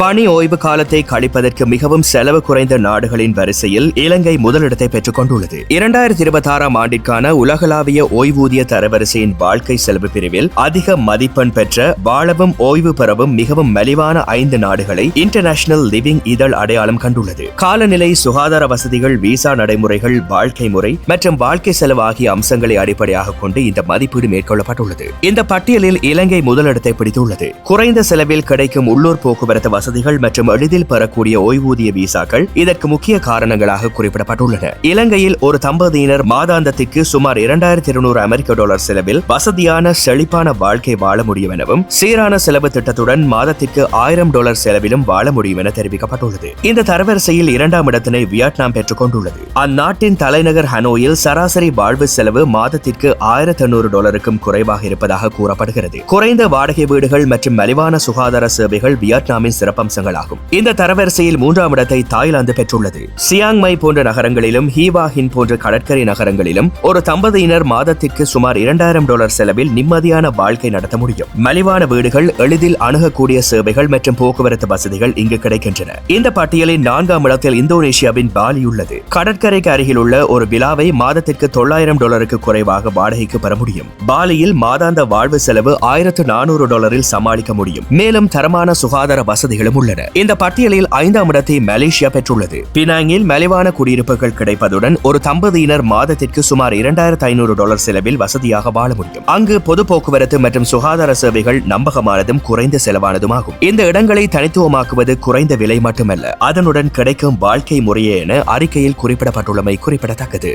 பணி ஓய்வு காலத்தை கழிப்பதற்கு மிகவும் செலவு குறைந்த நாடுகளின் வரிசையில் இலங்கை முதலிடத்தை பெற்றுக் கொண்டுள்ளது. இரண்டாயிரத்தி இருபத்தி ஆறாம் ஆண்டிற்கான உலகளாவிய ஓய்வூதிய தரவரிசையின் வாழ்க்கை செலவு பிரிவில் அதிக மதிப்பெண் பெற்ற வாழவும் ஓய்வு பெறவும் மிகவும் மலிவான ஐந்து நாடுகளை இன்டர்நேஷனல் லிவிங் இதழ் அடையாளம் கண்டுள்ளது. காலநிலை சுகாதார வசதிகள் விசா நடைமுறைகள் வாழ்க்கை முறை மற்றும் வாழ்க்கை செலவு ஆகிய அம்சங்களை அடிப்படையாக கொண்டு இந்த மதிப்பீடு மேற்கொள்ளப்பட்டுள்ளது. இந்த பட்டியலில் இலங்கை முதலிடத்தை பிடித்துள்ளது. குறைந்த செலவில் கிடைக்கும் உள்ளூர் போக்குவரத்து வசதிகள் மற்றும் எளிதில் பெறக்கூடிய ஓய்வூதிய விசாக்கள் இதற்கு முக்கிய காரணங்களாக குறிப்பிடப்பட்டுள்ளன. இலங்கையில் ஒரு தம்பதியினர் மாதாந்தத்திற்கு சுமார் இரண்டாயிரத்தி இருநூறு அமெரிக்க டாலர் செலவில் வசதியான செழிப்பான வாழ்க்கை வாழ முடியும் எனவும் சீரான செலவு திட்டத்துடன் மாதத்திற்கு ஆயிரம் டாலர் செலவிலும் வாழ முடியும் என தெரிவிக்கப்பட்டுள்ளது. இந்த தரவரிசையில் இரண்டாம் இடத்தினை வியட்நாம் பெற்றுக் கொண்டுள்ளது. அந்நாட்டின் தலைநகர் ஹனோயில் சராசரி வாழ்வு செலவு மாதத்திற்கு ஆயிரத்தி எண்ணூறு டாலருக்கும் குறைவாக இருப்பதாக கூறப்படுகிறது. குறைந்த வாடகை வீடுகள் மற்றும் மலிவான சுகாதார சேவைகள் வியட்நாமின் சிறப்பு சிறப்பம்சங்களாகும். இந்த தரவரிசையில் மூன்றாம் இடத்தை தாய்லாந்து பெற்றுள்ளது. சியாங்மை போன்ற நகரங்களிலும் ஹீவா ஹின் போன்ற கடற்கரை நகரங்களிலும் ஒரு தம்பதியினர் மாதத்திற்கு சுமார் இரண்டாயிரம் டாலர் செலவில் நிம்மதியான வாழ்க்கை நடத்த முடியும். மலிவான வீடுகள் எளிதில் அணுகக்கூடிய சேவைகள் மற்றும் போக்குவரத்து வசதிகள் இங்கு கிடைக்கின்றன. இந்த பட்டியலின் நான்காம் இடத்தில் இந்தோனேஷியாவின் பாலி உள்ளது. கடற்கரைக்கு அருகில் உள்ள ஒரு விழாவை மாதத்திற்கு தொள்ளாயிரம் டாலருக்கு குறைவாக வாடகைக்கு பெற முடியும். பாலியில் மாதாந்த வாழ்வு செலவு ஆயிரத்து நானூறு டாலரில் சமாளிக்க முடியும். மேலும் தரமான சுகாதார வசதிகள் வசதிகளும் உள்ளன. இந்த பட்டியலில் ஐந்தாம் இடத்தை மலேசியா பெற்றுள்ளது. பினாங்கில் மலிவான குடியிருப்புகள் கிடைப்பதுடன் ஒரு தம்பதியினர் மாதத்திற்கு சுமார் இரண்டாயிரத்து ஐநூறு டாலர் செலவில் வசதியாக வாழ முடியும். அங்கு பொது போக்குவரத்து மற்றும் சுகாதார சேவைகள் நம்பகமானதும் குறைந்த செலவானதுமாகும். இந்த இடங்களை தனித்துவமாக்குவது குறைந்த விலை மட்டுமல்ல அதனுடன் கிடைக்கும் வாழ்க்கை முறையே என அறிக்கையில் குறிப்பிடப்பட்டுள்ளமை குறிப்பிடத்தக்கது.